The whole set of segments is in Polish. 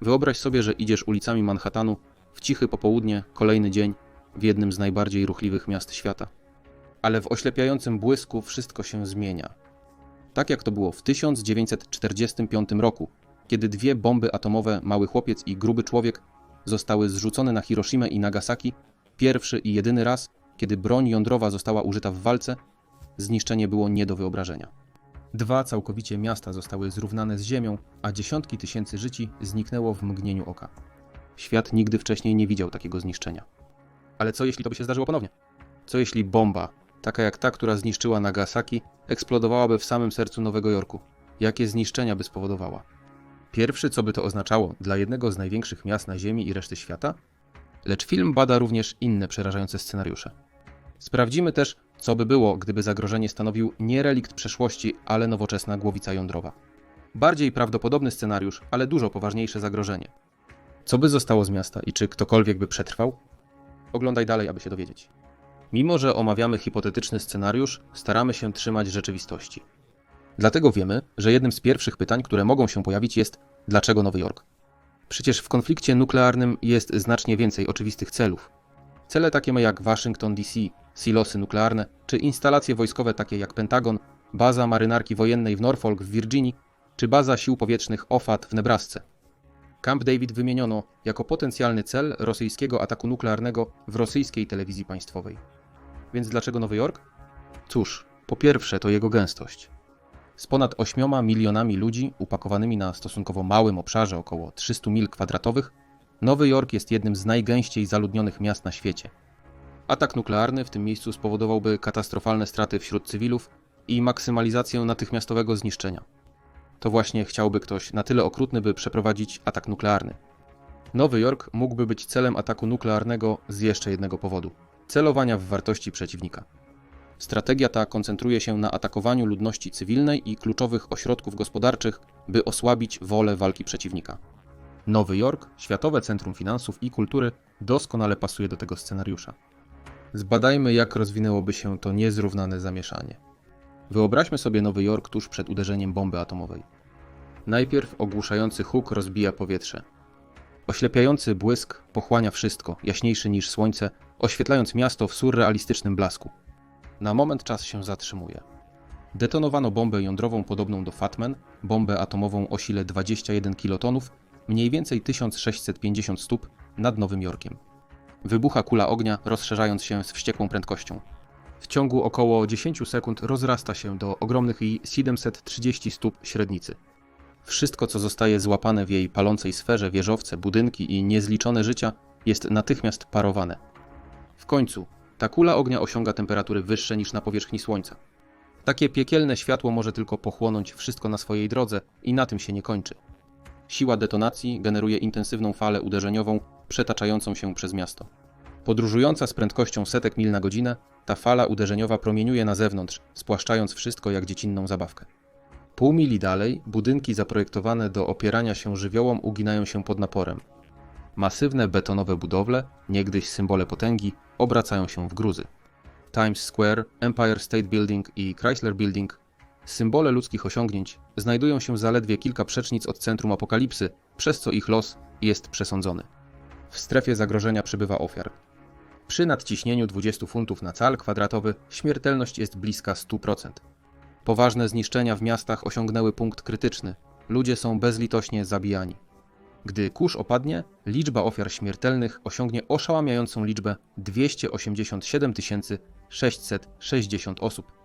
Wyobraź sobie, że idziesz ulicami Manhattanu w cichy popołudnie, kolejny dzień w jednym z najbardziej ruchliwych miast świata. Ale w oślepiającym błysku wszystko się zmienia. Tak jak to było w 1945 roku, kiedy dwie bomby atomowe, mały chłopiec i gruby człowiek, zostały zrzucone na Hiroshimę i Nagasaki, pierwszy i jedyny raz, kiedy broń jądrowa została użyta w walce, zniszczenie było nie do wyobrażenia. Dwa całkowicie miasta zostały zrównane z ziemią, a dziesiątki tysięcy życi zniknęło w mgnieniu oka. Świat nigdy wcześniej nie widział takiego zniszczenia. Ale co jeśli to by się zdarzyło ponownie? Co jeśli bomba, taka jak ta, która zniszczyła Nagasaki, eksplodowałaby w samym sercu Nowego Jorku? Jakie zniszczenia by spowodowała? Pierwszy, co by to oznaczało dla jednego z największych miast na Ziemi i reszty świata? Lecz film bada również inne przerażające scenariusze. Sprawdzimy też, co by było, gdyby zagrożenie stanowił nie relikt przeszłości, ale nowoczesna głowica jądrowa. Bardziej prawdopodobny scenariusz, ale dużo poważniejsze zagrożenie. Co by zostało z miasta i czy ktokolwiek by przetrwał? Oglądaj dalej, aby się dowiedzieć. Mimo, że omawiamy hipotetyczny scenariusz, staramy się trzymać rzeczywistości. Dlatego wiemy, że jednym z pierwszych pytań, które mogą się pojawić, jest dlaczego Nowy Jork? Przecież w konflikcie nuklearnym jest znacznie więcej oczywistych celów. Cele takie jak Waszyngton DC, silosy nuklearne, czy instalacje wojskowe takie jak Pentagon, baza marynarki wojennej w Norfolk w Virginii, czy baza sił powietrznych OFAT w Nebrasce. Camp David wymieniono jako potencjalny cel rosyjskiego ataku nuklearnego w rosyjskiej telewizji państwowej. Więc dlaczego Nowy Jork? Cóż, po pierwsze to jego gęstość. Z ponad 8 milionami ludzi upakowanymi na stosunkowo małym obszarze około 300 mil kwadratowych, Nowy Jork jest jednym z najgęściej zaludnionych miast na świecie. Atak nuklearny w tym miejscu spowodowałby katastrofalne straty wśród cywilów i maksymalizację natychmiastowego zniszczenia. To właśnie chciałby ktoś na tyle okrutny, by przeprowadzić atak nuklearny. Nowy Jork mógłby być celem ataku nuklearnego z jeszcze jednego powodu celowania w wartości przeciwnika. Strategia ta koncentruje się na atakowaniu ludności cywilnej i kluczowych ośrodków gospodarczych, by osłabić wolę walki przeciwnika. Nowy Jork, Światowe Centrum Finansów i Kultury, doskonale pasuje do tego scenariusza. Zbadajmy, jak rozwinęłoby się to niezrównane zamieszanie. Wyobraźmy sobie Nowy Jork tuż przed uderzeniem bomby atomowej. Najpierw ogłuszający huk rozbija powietrze. Oślepiający błysk pochłania wszystko, jaśniejszy niż słońce, oświetlając miasto w surrealistycznym blasku. Na moment czas się zatrzymuje. Detonowano bombę jądrową podobną do Fatman, bombę atomową o sile 21 kilotonów, mniej więcej 1650 stóp nad Nowym Jorkiem. Wybucha kula ognia, rozszerzając się z wściekłą prędkością. W ciągu około 10 sekund rozrasta się do ogromnych i 730 stóp średnicy. Wszystko, co zostaje złapane w jej palącej sferze, wieżowce, budynki i niezliczone życia, jest natychmiast parowane. W końcu, ta kula ognia osiąga temperatury wyższe niż na powierzchni Słońca. Takie piekielne światło może tylko pochłonąć wszystko na swojej drodze i na tym się nie kończy. Siła detonacji generuje intensywną falę uderzeniową przetaczającą się przez miasto. Podróżująca z prędkością setek mil na godzinę, ta fala uderzeniowa promieniuje na zewnątrz, spłaszczając wszystko jak dziecinną zabawkę. Pół mili dalej budynki zaprojektowane do opierania się żywiołom uginają się pod naporem. Masywne betonowe budowle, niegdyś symbole potęgi, obracają się w gruzy. Times Square, Empire State Building i Chrysler Building, symbole ludzkich osiągnięć, znajdują się zaledwie kilka przecznic od centrum apokalipsy, przez co ich los jest przesądzony. W strefie zagrożenia przybywa ofiar. Przy nadciśnieniu 20 funtów na cal kwadratowy śmiertelność jest bliska 100%. Poważne zniszczenia w miastach osiągnęły punkt krytyczny. Ludzie są bezlitośnie zabijani. Gdy kurz opadnie, liczba ofiar śmiertelnych osiągnie oszałamiającą liczbę 287 660 osób.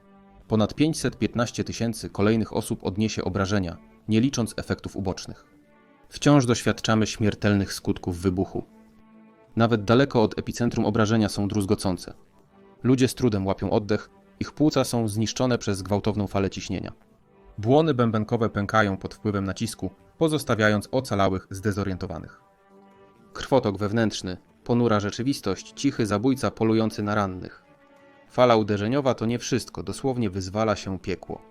Ponad 515 tysięcy kolejnych osób odniesie obrażenia, nie licząc efektów ubocznych. Wciąż doświadczamy śmiertelnych skutków wybuchu. Nawet daleko od epicentrum obrażenia są druzgocące. Ludzie z trudem łapią oddech, ich płuca są zniszczone przez gwałtowną falę ciśnienia. Błony bębenkowe pękają pod wpływem nacisku, pozostawiając ocalałych zdezorientowanych. Krwotok wewnętrzny, ponura rzeczywistość, cichy zabójca polujący na rannych. Fala uderzeniowa to nie wszystko, dosłownie wyzwala się piekło.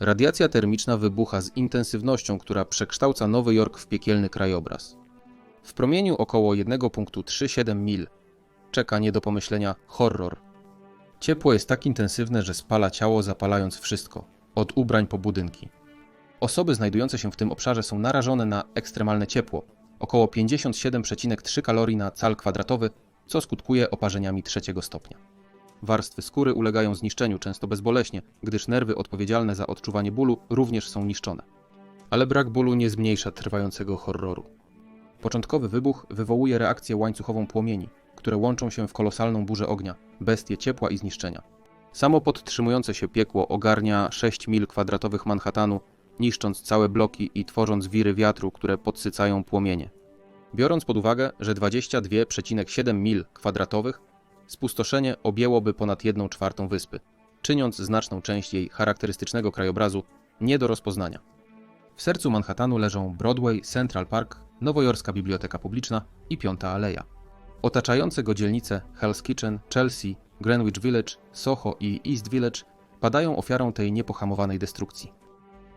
Radiacja termiczna wybucha z intensywnością, która przekształca Nowy Jork w piekielny krajobraz. W promieniu około 1.37 mil czeka nie do pomyślenia horror. Ciepło jest tak intensywne, że spala ciało, zapalając wszystko, od ubrań po budynki. Osoby znajdujące się w tym obszarze są narażone na ekstremalne ciepło, około 57,3 kalorii na cal kwadratowy, co skutkuje oparzeniami trzeciego stopnia. Warstwy skóry ulegają zniszczeniu często bezboleśnie, gdyż nerwy odpowiedzialne za odczuwanie bólu również są niszczone. Ale brak bólu nie zmniejsza trwającego horroru. Początkowy wybuch wywołuje reakcję łańcuchową płomieni, które łączą się w kolosalną burzę ognia, bestię ciepła i zniszczenia. Samo podtrzymujące się piekło ogarnia 6 mil kwadratowych Manhattanu, niszcząc całe bloki i tworząc wiry wiatru, które podsycają płomienie. Biorąc pod uwagę, że 22,7 mil kwadratowych, spustoszenie objęłoby ponad 1 czwartą wyspy, czyniąc znaczną część jej charakterystycznego krajobrazu nie do rozpoznania. W sercu Manhattanu leżą Broadway, Central Park, Nowojorska Biblioteka Publiczna i Piąta Aleja. Otaczające go dzielnice Hell's Kitchen, Chelsea, Greenwich Village, Soho i East Village padają ofiarą tej niepohamowanej destrukcji.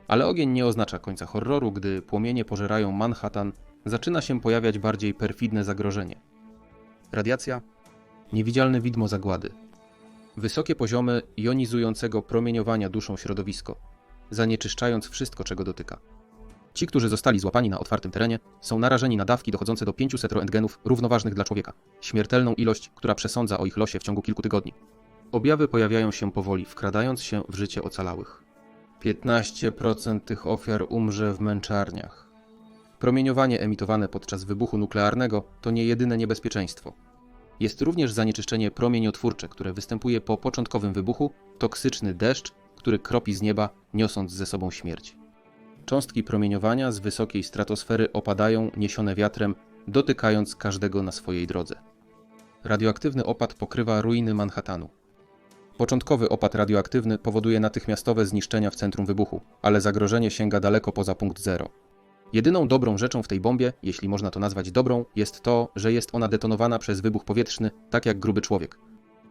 Ale ogień nie oznacza końca horroru, gdy płomienie pożerają Manhattan, zaczyna się pojawiać bardziej perfidne zagrożenie. Radiacja, niewidzialne widmo zagłady, wysokie poziomy jonizującego promieniowania duszą środowisko, zanieczyszczając wszystko, czego dotyka. Ci, którzy zostali złapani na otwartym terenie, są narażeni na dawki dochodzące do 500 roentgenów równoważnych dla człowieka. Śmiertelną ilość, która przesądza o ich losie w ciągu kilku tygodni. Objawy pojawiają się powoli, wkradając się w życie ocalałych. 15% tych ofiar umrze w męczarniach. Promieniowanie emitowane podczas wybuchu nuklearnego to nie jedyne niebezpieczeństwo. Jest również zanieczyszczenie promieniotwórcze, które występuje po początkowym wybuchu, toksyczny deszcz, który kropi z nieba, niosąc ze sobą śmierć. Cząstki promieniowania z wysokiej stratosfery opadają, niesione wiatrem, dotykając każdego na swojej drodze. Radioaktywny opad pokrywa ruiny Manhattanu. Początkowy opad radioaktywny powoduje natychmiastowe zniszczenia w centrum wybuchu, ale zagrożenie sięga daleko poza punkt zero. Jedyną dobrą rzeczą w tej bombie, jeśli można to nazwać dobrą, jest to, że jest ona detonowana przez wybuch powietrzny, tak jak gruby człowiek.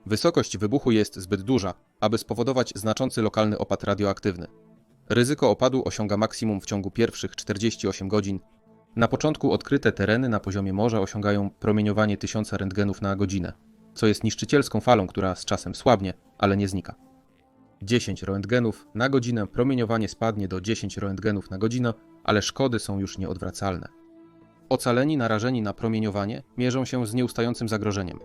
Wysokość wybuchu jest zbyt duża, aby spowodować znaczący lokalny opad radioaktywny. Ryzyko opadu osiąga maksimum w ciągu pierwszych 48 godzin. Na początku odkryte tereny na poziomie morza osiągają promieniowanie 1000 rentgenów na godzinę, co jest niszczycielską falą, która z czasem słabnie, ale nie znika. 10 rentgenów na godzinę promieniowanie spadnie do 10 rentgenów na godzinę, ale szkody są już nieodwracalne. Ocaleni narażeni na promieniowanie mierzą się z nieustającym zagrożeniem.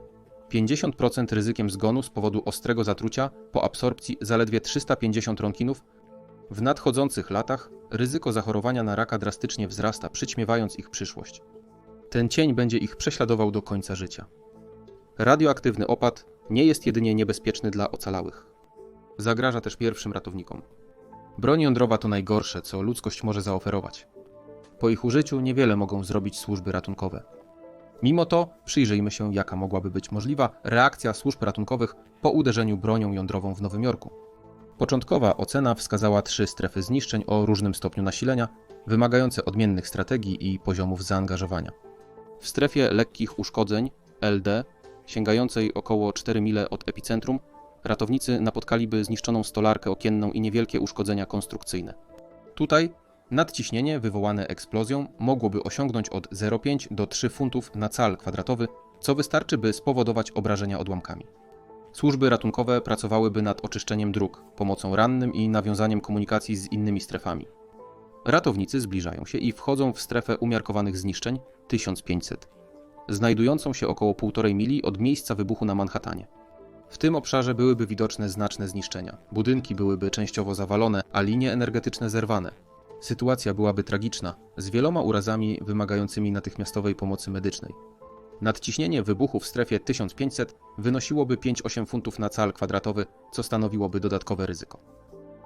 50% ryzykiem zgonu z powodu ostrego zatrucia po absorpcji zaledwie 350 ronkinów w nadchodzących latach ryzyko zachorowania na raka drastycznie wzrasta, przyćmiewając ich przyszłość. Ten cień będzie ich prześladował do końca życia. Radioaktywny opad nie jest jedynie niebezpieczny dla ocalałych. Zagraża też pierwszym ratownikom. Broń jądrowa to najgorsze, co ludzkość może zaoferować. Po ich użyciu niewiele mogą zrobić służby ratunkowe. Mimo to przyjrzyjmy się, jaka mogłaby być możliwa reakcja służb ratunkowych po uderzeniu bronią jądrową w Nowym Jorku. Początkowa ocena wskazała trzy strefy zniszczeń o różnym stopniu nasilenia, wymagające odmiennych strategii i poziomów zaangażowania. W strefie lekkich uszkodzeń LD, sięgającej około 4 mile od epicentrum, ratownicy napotkaliby zniszczoną stolarkę okienną i niewielkie uszkodzenia konstrukcyjne. Tutaj nadciśnienie wywołane eksplozją mogłoby osiągnąć od 0,5 do 3 funtów na cal kwadratowy, co wystarczy, by spowodować obrażenia odłamkami. Służby ratunkowe pracowałyby nad oczyszczeniem dróg, pomocą rannym i nawiązaniem komunikacji z innymi strefami. Ratownicy zbliżają się i wchodzą w strefę umiarkowanych zniszczeń 1500, znajdującą się około 1,5 mili od miejsca wybuchu na Manhattanie. W tym obszarze byłyby widoczne znaczne zniszczenia. Budynki byłyby częściowo zawalone, a linie energetyczne zerwane. Sytuacja byłaby tragiczna, z wieloma urazami wymagającymi natychmiastowej pomocy medycznej. Nadciśnienie wybuchu w strefie 1500 wynosiłoby 5,8 funtów na cal kwadratowy, co stanowiłoby dodatkowe ryzyko.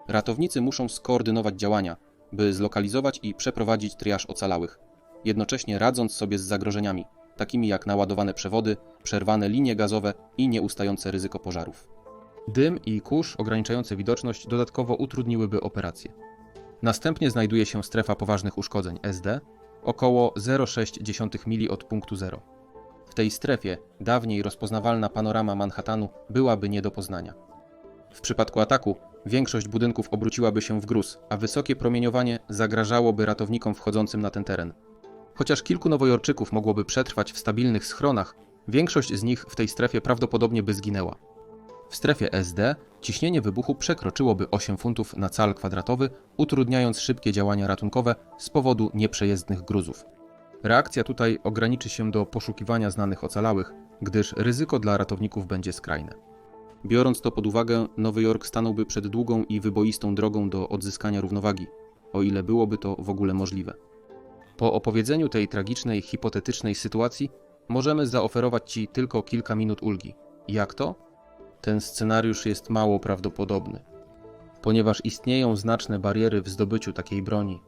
Ratownicy muszą skoordynować działania, by zlokalizować i przeprowadzić triaż ocalałych, jednocześnie radząc sobie z zagrożeniami, takimi jak naładowane przewody, przerwane linie gazowe i nieustające ryzyko pożarów. Dym i kurz ograniczające widoczność dodatkowo utrudniłyby operację. Następnie znajduje się strefa poważnych uszkodzeń SD, około 0,6 mili od punktu zero. W tej strefie dawniej rozpoznawalna panorama Manhattanu byłaby nie do poznania. W przypadku ataku większość budynków obróciłaby się w gruz, a wysokie promieniowanie zagrażałoby ratownikom wchodzącym na ten teren. Chociaż kilku nowojorczyków mogłoby przetrwać w stabilnych schronach, większość z nich w tej strefie prawdopodobnie by zginęła. W strefie SD ciśnienie wybuchu przekroczyłoby 8 funtów na cal kwadratowy, utrudniając szybkie działania ratunkowe z powodu nieprzejezdnych gruzów. Reakcja tutaj ograniczy się do poszukiwania znanych ocalałych, gdyż ryzyko dla ratowników będzie skrajne. Biorąc to pod uwagę, Nowy Jork stanąłby przed długą i wyboistą drogą do odzyskania równowagi, o ile byłoby to w ogóle możliwe. Po opowiedzeniu tej tragicznej, hipotetycznej sytuacji możemy zaoferować Ci tylko kilka minut ulgi. Jak to? Ten scenariusz jest mało prawdopodobny, ponieważ istnieją znaczne bariery w zdobyciu takiej broni.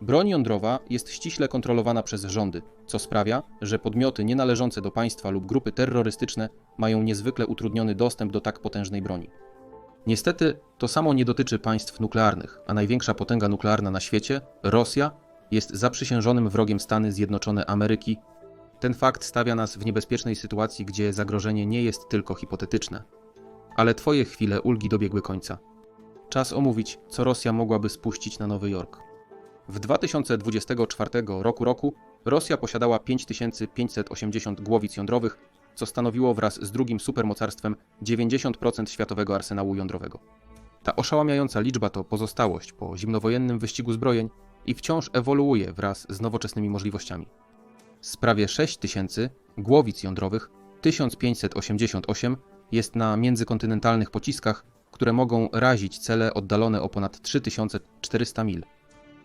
Broń jądrowa jest ściśle kontrolowana przez rządy, co sprawia, że podmioty nienależące do państwa lub grupy terrorystyczne mają niezwykle utrudniony dostęp do tak potężnej broni. Niestety, to samo nie dotyczy państw nuklearnych, a największa potęga nuklearna na świecie, Rosja, jest zaprzysiężonym wrogiem Stany Zjednoczone Ameryki. Ten fakt stawia nas w niebezpiecznej sytuacji, gdzie zagrożenie nie jest tylko hipotetyczne. Ale Twoje chwile ulgi dobiegły końca. Czas omówić, co Rosja mogłaby spuścić na Nowy Jork. W 2024 roku roku Rosja posiadała 5580 głowic jądrowych, co stanowiło wraz z drugim supermocarstwem 90% światowego arsenału jądrowego. Ta oszałamiająca liczba to pozostałość po zimnowojennym wyścigu zbrojeń i wciąż ewoluuje wraz z nowoczesnymi możliwościami. Z prawie 6000 głowic jądrowych 1588 jest na międzykontynentalnych pociskach, które mogą razić cele oddalone o ponad 3400 mil.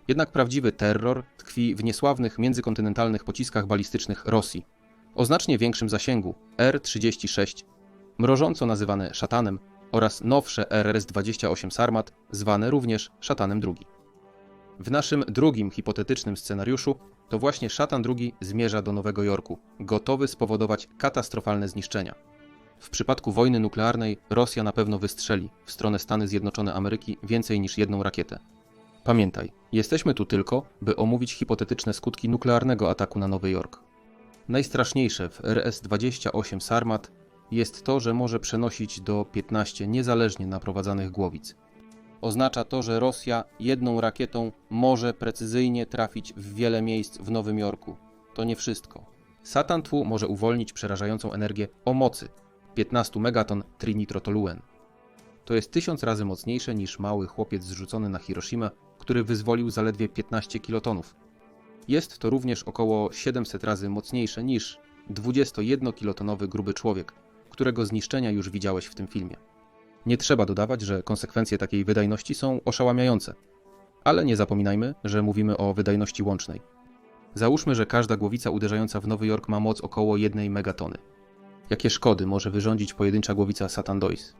Jednak prawdziwy terror tkwi w niesławnych międzykontynentalnych pociskach balistycznych Rosji, o znacznie większym zasięgu R-36, mrożąco nazywane szatanem, oraz nowsze RS-28 Sarmat, zwane również szatanem II. W naszym drugim hipotetycznym scenariuszu to właśnie szatan II zmierza do Nowego Jorku, gotowy spowodować katastrofalne zniszczenia. W przypadku wojny nuklearnej Rosja na pewno wystrzeli w stronę Stany Zjednoczone Ameryki więcej niż jedną rakietę. Pamiętaj, jesteśmy tu tylko, by omówić hipotetyczne skutki nuklearnego ataku na Nowy Jork. Najstraszniejsze w RS-28 Sarmat jest to, że może przenosić do 15 niezależnie naprowadzanych głowic. Oznacza to, że Rosja jedną rakietą może precyzyjnie trafić w wiele miejsc w Nowym Jorku. To nie wszystko. Satan twu może uwolnić przerażającą energię o mocy 15 megaton trinitrotoluen. To jest tysiąc razy mocniejsze niż mały chłopiec zrzucony na Hiroshima, który wyzwolił zaledwie 15 kilotonów. Jest to również około 700 razy mocniejsze niż 21-kilotonowy gruby człowiek, którego zniszczenia już widziałeś w tym filmie. Nie trzeba dodawać, że konsekwencje takiej wydajności są oszałamiające. Ale nie zapominajmy, że mówimy o wydajności łącznej. Załóżmy, że każda głowica uderzająca w Nowy Jork ma moc około 1 megatony. Jakie szkody może wyrządzić pojedyncza głowica Satan Dois?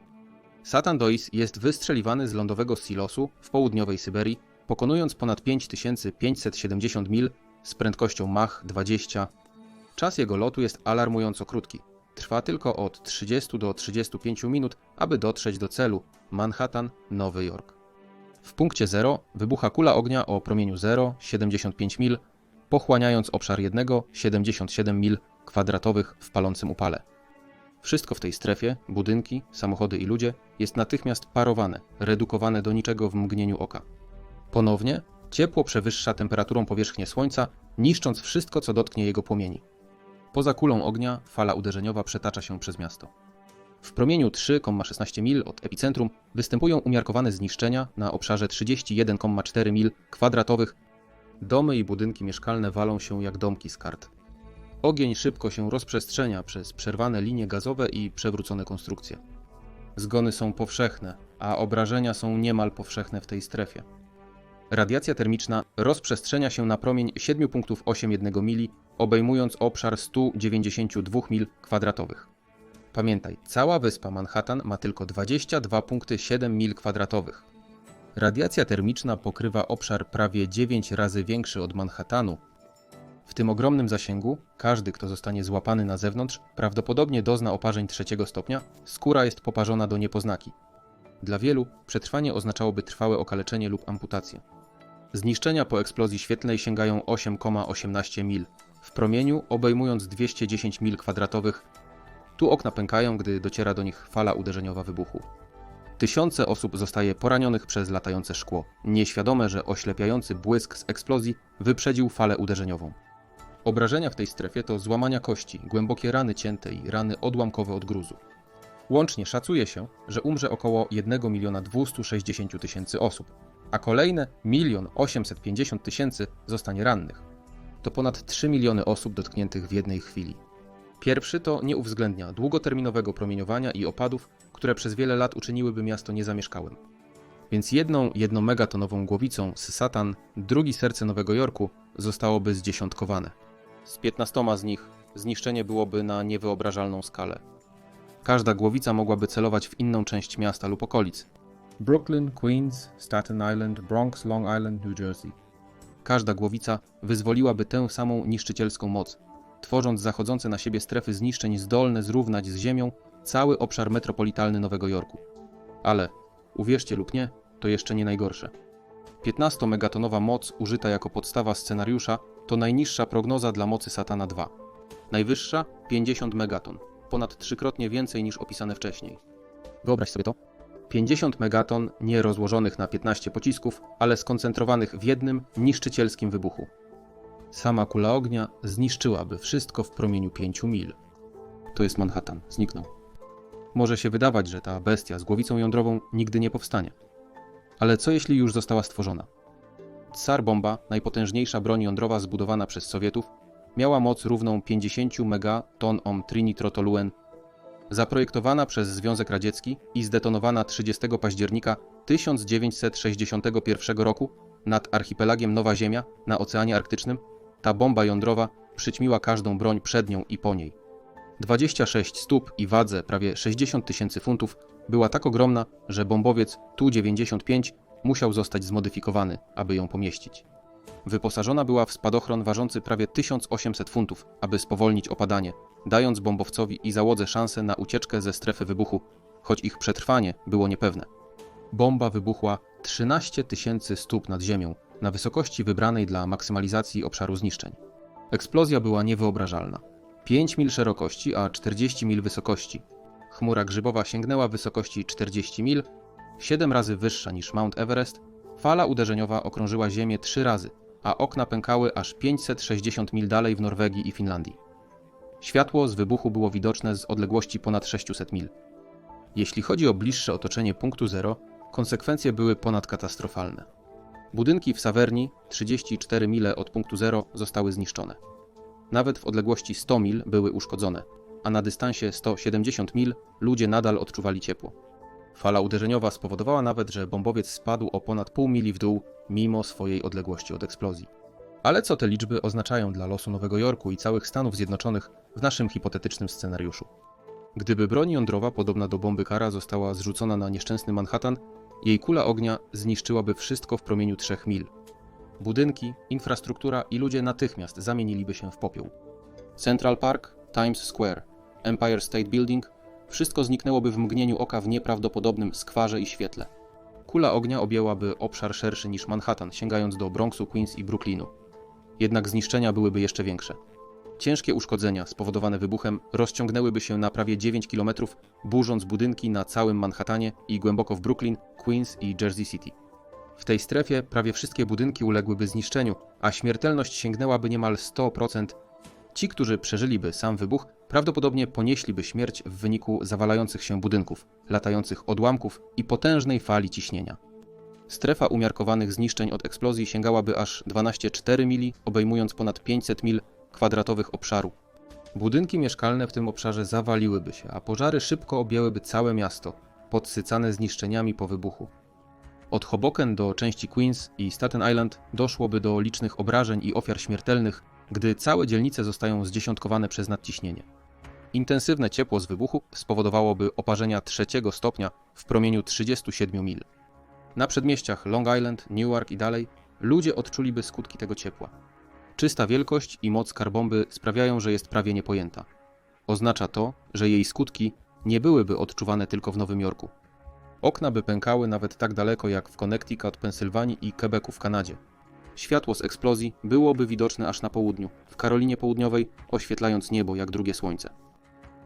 Satan Dois jest wystrzeliwany z lądowego silosu w południowej Syberii, pokonując ponad 5570 mil z prędkością Mach 20. Czas jego lotu jest alarmująco krótki. Trwa tylko od 30 do 35 minut, aby dotrzeć do celu Manhattan, Nowy Jork. W punkcie 0 wybucha kula ognia o promieniu 0, 75 mil, pochłaniając obszar jednego 77 mil kwadratowych w palącym upale. Wszystko w tej strefie, budynki, samochody i ludzie, jest natychmiast parowane, redukowane do niczego w mgnieniu oka. Ponownie ciepło przewyższa temperaturą powierzchnię Słońca, niszcząc wszystko, co dotknie jego płomieni. Poza kulą ognia fala uderzeniowa przetacza się przez miasto. W promieniu 3,16 mil od epicentrum występują umiarkowane zniszczenia na obszarze 31,4 mil kwadratowych. Domy i budynki mieszkalne walą się jak domki z kart. Ogień szybko się rozprzestrzenia przez przerwane linie gazowe i przewrócone konstrukcje. Zgony są powszechne, a obrażenia są niemal powszechne w tej strefie. Radiacja termiczna rozprzestrzenia się na promień 7 punktów 8,1 mili, obejmując obszar 192 mil kwadratowych. Pamiętaj, cała wyspa Manhattan ma tylko 22 punkty 7 mil kwadratowych. Radiacja termiczna pokrywa obszar prawie 9 razy większy od Manhattanu. W tym ogromnym zasięgu, każdy, kto zostanie złapany na zewnątrz, prawdopodobnie dozna oparzeń trzeciego stopnia, skóra jest poparzona do niepoznaki. Dla wielu przetrwanie oznaczałoby trwałe okaleczenie lub amputację. Zniszczenia po eksplozji świetlnej sięgają 8,18 mil, w promieniu obejmując 210 mil kwadratowych. Tu okna pękają, gdy dociera do nich fala uderzeniowa wybuchu. Tysiące osób zostaje poranionych przez latające szkło, nieświadome, że oślepiający błysk z eksplozji wyprzedził falę uderzeniową. Obrażenia w tej strefie to złamania kości, głębokie rany cięte i rany odłamkowe od gruzu. Łącznie szacuje się, że umrze około 1 miliona 260 tysięcy osób, a kolejne 1 850 tysięcy zostanie rannych. To ponad 3 miliony osób dotkniętych w jednej chwili. Pierwszy to nie uwzględnia długoterminowego promieniowania i opadów, które przez wiele lat uczyniłyby miasto niezamieszkałym. Więc jedną jednomegatonową głowicą z Satan, drugi serce Nowego Jorku, zostałoby zdziesiątkowane. Z 15 z nich zniszczenie byłoby na niewyobrażalną skalę. Każda głowica mogłaby celować w inną część miasta lub okolic. Brooklyn, Queens, Staten Island, Bronx, Long Island, New Jersey. Każda głowica wyzwoliłaby tę samą niszczycielską moc, tworząc zachodzące na siebie strefy zniszczeń zdolne zrównać z ziemią cały obszar metropolitalny Nowego Jorku. Ale, uwierzcie lub nie, to jeszcze nie najgorsze. 15-megatonowa moc użyta jako podstawa scenariusza to najniższa prognoza dla mocy Satana 2. Najwyższa 50 megaton, ponad trzykrotnie więcej niż opisane wcześniej. Wyobraź sobie to. 50 megaton nie rozłożonych na 15 pocisków, ale skoncentrowanych w jednym niszczycielskim wybuchu. Sama kula ognia zniszczyłaby wszystko w promieniu 5 mil. To jest Manhattan, zniknął. Może się wydawać, że ta bestia z głowicą jądrową nigdy nie powstanie. Ale co jeśli już została stworzona? Tsar bomba, najpotężniejsza broń jądrowa zbudowana przez Sowietów, miała moc równą 50 megaton om trinitrotoluen, zaprojektowana przez Związek Radziecki i zdetonowana 30 października 1961 roku nad archipelagiem Nowa Ziemia na Oceanie Arktycznym, ta bomba jądrowa przyćmiła każdą broń przed nią i po niej. 26 stóp i wadze prawie 60 tysięcy funtów była tak ogromna, że bombowiec Tu-95 musiał zostać zmodyfikowany, aby ją pomieścić. Wyposażona była w spadochron ważący prawie 1800 funtów, aby spowolnić opadanie, dając bombowcowi i załodze szansę na ucieczkę ze strefy wybuchu, choć ich przetrwanie było niepewne. Bomba wybuchła 13 tysięcy stóp nad ziemią, na wysokości wybranej dla maksymalizacji obszaru zniszczeń. Eksplozja była niewyobrażalna. 5 mil szerokości, a 40 mil wysokości. Chmura grzybowa sięgnęła wysokości 40 mil, 7 razy wyższa niż Mount Everest. Fala uderzeniowa okrążyła Ziemię 3 razy, a okna pękały aż 560 mil dalej w Norwegii i Finlandii. Światło z wybuchu było widoczne z odległości ponad 600 mil. Jeśli chodzi o bliższe otoczenie punktu zero, konsekwencje były ponadkatastrofalne. Budynki w Saverni, 34 mile od punktu zero, zostały zniszczone. Nawet w odległości 100 mil były uszkodzone, a na dystansie 170 mil ludzie nadal odczuwali ciepło. Fala uderzeniowa spowodowała nawet, że bombowiec spadł o ponad pół mili w dół, mimo swojej odległości od eksplozji. Ale co te liczby oznaczają dla losu Nowego Jorku i całych Stanów Zjednoczonych w naszym hipotetycznym scenariuszu? Gdyby broń jądrowa podobna do bomby Kara została zrzucona na nieszczęsny Manhattan, jej kula ognia zniszczyłaby wszystko w promieniu 3 mil. Budynki, infrastruktura i ludzie natychmiast zamieniliby się w popiół. Central Park, Times Square, Empire State Building wszystko zniknęłoby w mgnieniu oka w nieprawdopodobnym skwarze i świetle. Kula ognia objęłaby obszar szerszy niż Manhattan, sięgając do Bronxu, Queens i Brooklynu. Jednak zniszczenia byłyby jeszcze większe. Ciężkie uszkodzenia spowodowane wybuchem rozciągnęłyby się na prawie 9 km, burząc budynki na całym Manhattanie i głęboko w Brooklyn, Queens i Jersey City. W tej strefie prawie wszystkie budynki uległyby zniszczeniu, a śmiertelność sięgnęłaby niemal 100%. Ci, którzy przeżyliby sam wybuch, prawdopodobnie ponieśliby śmierć w wyniku zawalających się budynków, latających odłamków i potężnej fali ciśnienia. Strefa umiarkowanych zniszczeń od eksplozji sięgałaby aż 12,4 mili, obejmując ponad 500 mil kwadratowych obszaru. Budynki mieszkalne w tym obszarze zawaliłyby się, a pożary szybko objęłyby całe miasto, podsycane zniszczeniami po wybuchu. Od Hoboken do części Queens i Staten Island doszłoby do licznych obrażeń i ofiar śmiertelnych, gdy całe dzielnice zostają zdziesiątkowane przez nadciśnienie. Intensywne ciepło z wybuchu spowodowałoby oparzenia trzeciego stopnia w promieniu 37 mil. Na przedmieściach Long Island, Newark i dalej ludzie odczuliby skutki tego ciepła. Czysta wielkość i moc karbomby sprawiają, że jest prawie niepojęta. Oznacza to, że jej skutki nie byłyby odczuwane tylko w Nowym Jorku. Okna by pękały nawet tak daleko jak w Connecticut, Pensylwanii i Quebecu w Kanadzie. Światło z eksplozji byłoby widoczne aż na południu, w Karolinie Południowej, oświetlając niebo jak drugie słońce.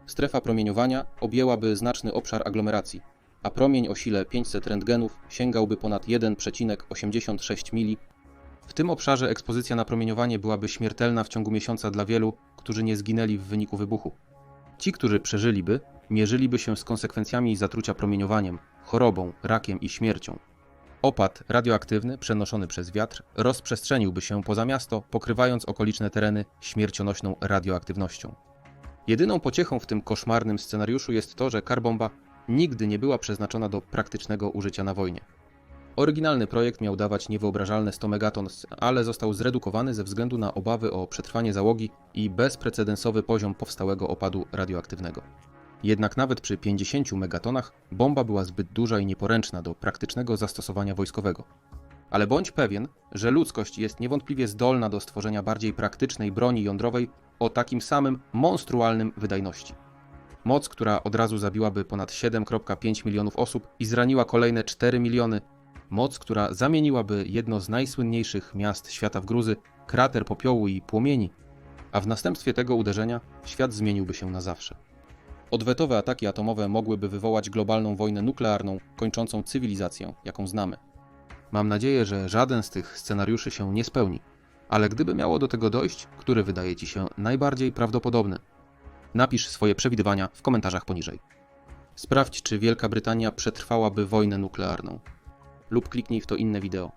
Strefa promieniowania objęłaby znaczny obszar aglomeracji, a promień o sile 500 rentgenów sięgałby ponad 1,86 mili. W tym obszarze ekspozycja na promieniowanie byłaby śmiertelna w ciągu miesiąca dla wielu, którzy nie zginęli w wyniku wybuchu. Ci, którzy przeżyliby, mierzyliby się z konsekwencjami zatrucia promieniowaniem, chorobą, rakiem i śmiercią. Opad radioaktywny przenoszony przez wiatr rozprzestrzeniłby się poza miasto, pokrywając okoliczne tereny śmiercionośną radioaktywnością. Jedyną pociechą w tym koszmarnym scenariuszu jest to, że karbomba nigdy nie była przeznaczona do praktycznego użycia na wojnie. Oryginalny projekt miał dawać niewyobrażalne 100 megatons, ale został zredukowany ze względu na obawy o przetrwanie załogi i bezprecedensowy poziom powstałego opadu radioaktywnego. Jednak nawet przy 50 megatonach bomba była zbyt duża i nieporęczna do praktycznego zastosowania wojskowego. Ale bądź pewien, że ludzkość jest niewątpliwie zdolna do stworzenia bardziej praktycznej broni jądrowej o takim samym monstrualnym wydajności. Moc, która od razu zabiłaby ponad 7,5 milionów osób i zraniła kolejne 4 miliony. Moc, która zamieniłaby jedno z najsłynniejszych miast świata w gruzy, krater popiołu i płomieni, a w następstwie tego uderzenia świat zmieniłby się na zawsze. Odwetowe ataki atomowe mogłyby wywołać globalną wojnę nuklearną, kończącą cywilizację, jaką znamy. Mam nadzieję, że żaden z tych scenariuszy się nie spełni, ale gdyby miało do tego dojść, który wydaje Ci się najbardziej prawdopodobny? Napisz swoje przewidywania w komentarzach poniżej. Sprawdź, czy Wielka Brytania przetrwałaby wojnę nuklearną. Lub kliknij w to inne wideo.